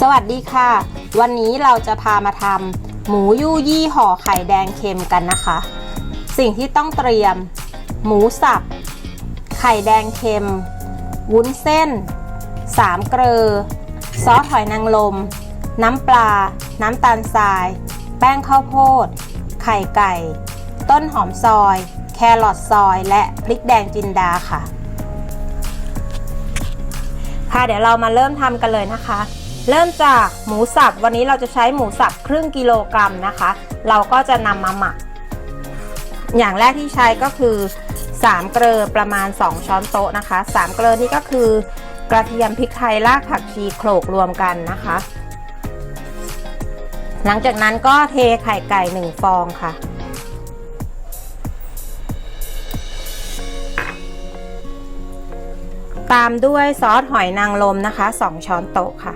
สวัสดีค่ะ วันนี้เราจะพามาทำหมูยู่ยี่ห่อไข่แดงเค็มกันนะคะ สิ่งที่ต้องเตรียม หมูสับ ไข่แดงเค็ม วุ้นเส้น สามเกลือ ซอสหอยนางรมน้ำปลา น้ำตาลทราย แป้งข้าวโพด ไข่ไก่ ต้นหอมซอย แครอทซอย และพริกแดงจินดาค่ะ ค่ะเดี๋ยวเรามาเริ่มทำกันเลยนะคะ เริ่มจากหมูสับวันนี้เราจะใช้หมูสับครึ่งกิโลกรัมนะคะ เราก็จะนำมาหมัก อย่างแรกที่ใช้ก็คือ3เกลือประมาณ 2 ช้อนโต๊ะนะคะ3เกลือนี่ก็คือกระเทียมพริกไทยรากผักชีโขลกรวมกันนะคะ หลังจากนั้นก็เทไข่ไก่1ฟองค่ะ ตามด้วยซอสหอยนางรมนะคะ 2 ช้อนโต๊ะค่ะ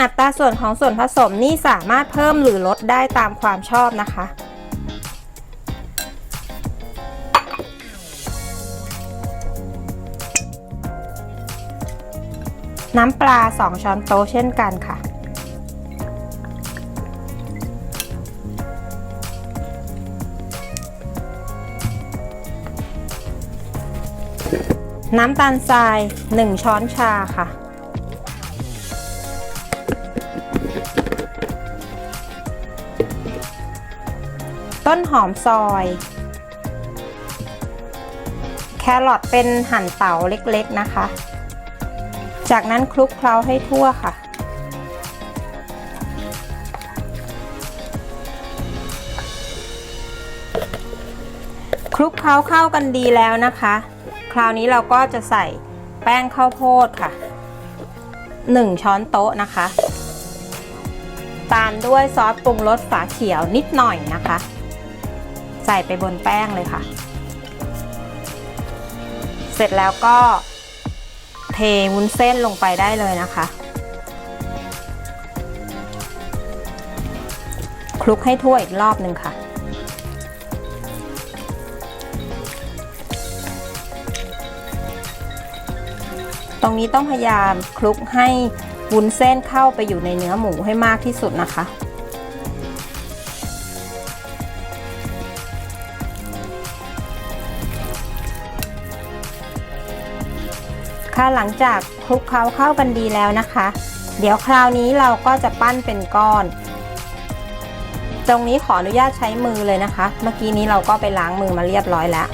อัตราส่วนของส่วนผสมนี่สามารถเพิ่มหรือลดได้ตามความชอบนะคะ น้ำปลา 2 ช้อนโต๊ะเช่นกันค่ะ น้ำตาลทราย 1 ช้อนชาค่ะ ต้นหอมซอย แครอทเป็นหั่นเต๋าเล็กๆนะคะ จากนั้นคลุกเคล้าให้ทั่วค่ะ คลุกเคล้าเข้ากันดีแล้วนะคะ คราวนี้เราก็จะใส่แป้งข้าวโพดค่ะ 1 ช้อนโต๊ะนะคะ ตามด้วยซอสปรุงรสฝาเขียวนิดหน่อยนะคะ ส่ไปบนแป้งเลยค่ะ เสร็จแล้วก็เทวุ้นเส้นลงไปได้เลยนะคะ คลุกให้ทั่วอีกรอบหนึ่งค่ะตรงนี้ต้องพยายามคลุกให้วุ้นเส้นเข้าไปอยู่ในเนื้อหมูให้มากที่สุดนะคะ หลังจากคลุกเคล้าเข้ากันดีแล้วนะคะ เดี๋ยวคราวนี้เราก็จะปั้นเป็นก้อน ตรงนี้ขออนุญาตใช้มือเลยนะคะ เมื่อกี้นี้เราก็ไปล้างมือมาเรียบร้อยแล้ว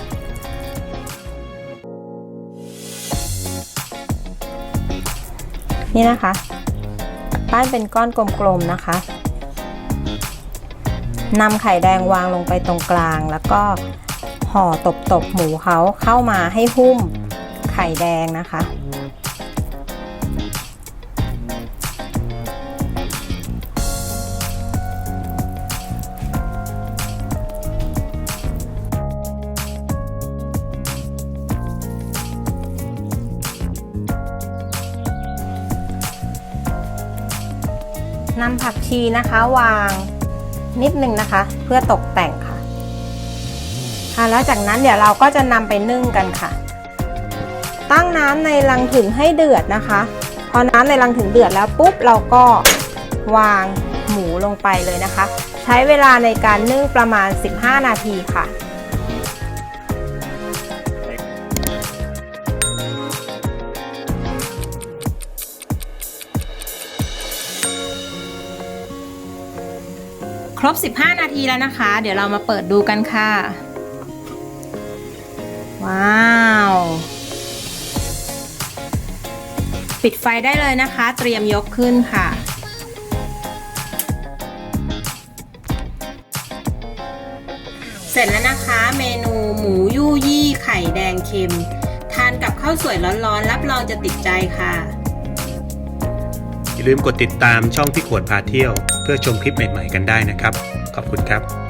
นี่นะคะปั้นเป็นก้อนกลมๆนะคะนำไข่แดงวางลงไปตรงกลาง แล้วก็ห่อตบๆหมูเขาเข้ามาให้หุ้ม ไข่แดงนะคะ นำผักชีนะคะวางนิดนึงนะคะ เพื่อตกแต่งค่ะค่ะแล้วจากนั้นเดี๋ยวเราก็จะนำไปนึ่งกันค่ะ ตั้งน้ำในรังถึงให้เดือดนะคะ พอน้ำในรังถึงเดือดแล้วปุ๊บเราก็วางหมูลงไปเลยนะคะ ใช้เวลาในการนึ่งประมาณ 15 นาทีค่ะครบ 15 นาทีแล้วนะคะ เดี๋ยวเรามาเปิดดูกันค่ะ ว้าว ปิดไฟได้เลยนะคะ เตรียมยกขึ้นค่ะ เสร็จแล้วนะคะเมนูหมูยู่ยี่ไข่แดงเค็ม ทานกับข้าวสวยร้อนๆ รับรองจะติดใจค่ะ อย่าลืมกดติดตามช่องพี่ขวดพาเที่ยว เพื่อชมคลิปใหม่ ๆ กันได้นะครับ ขอบคุณครับ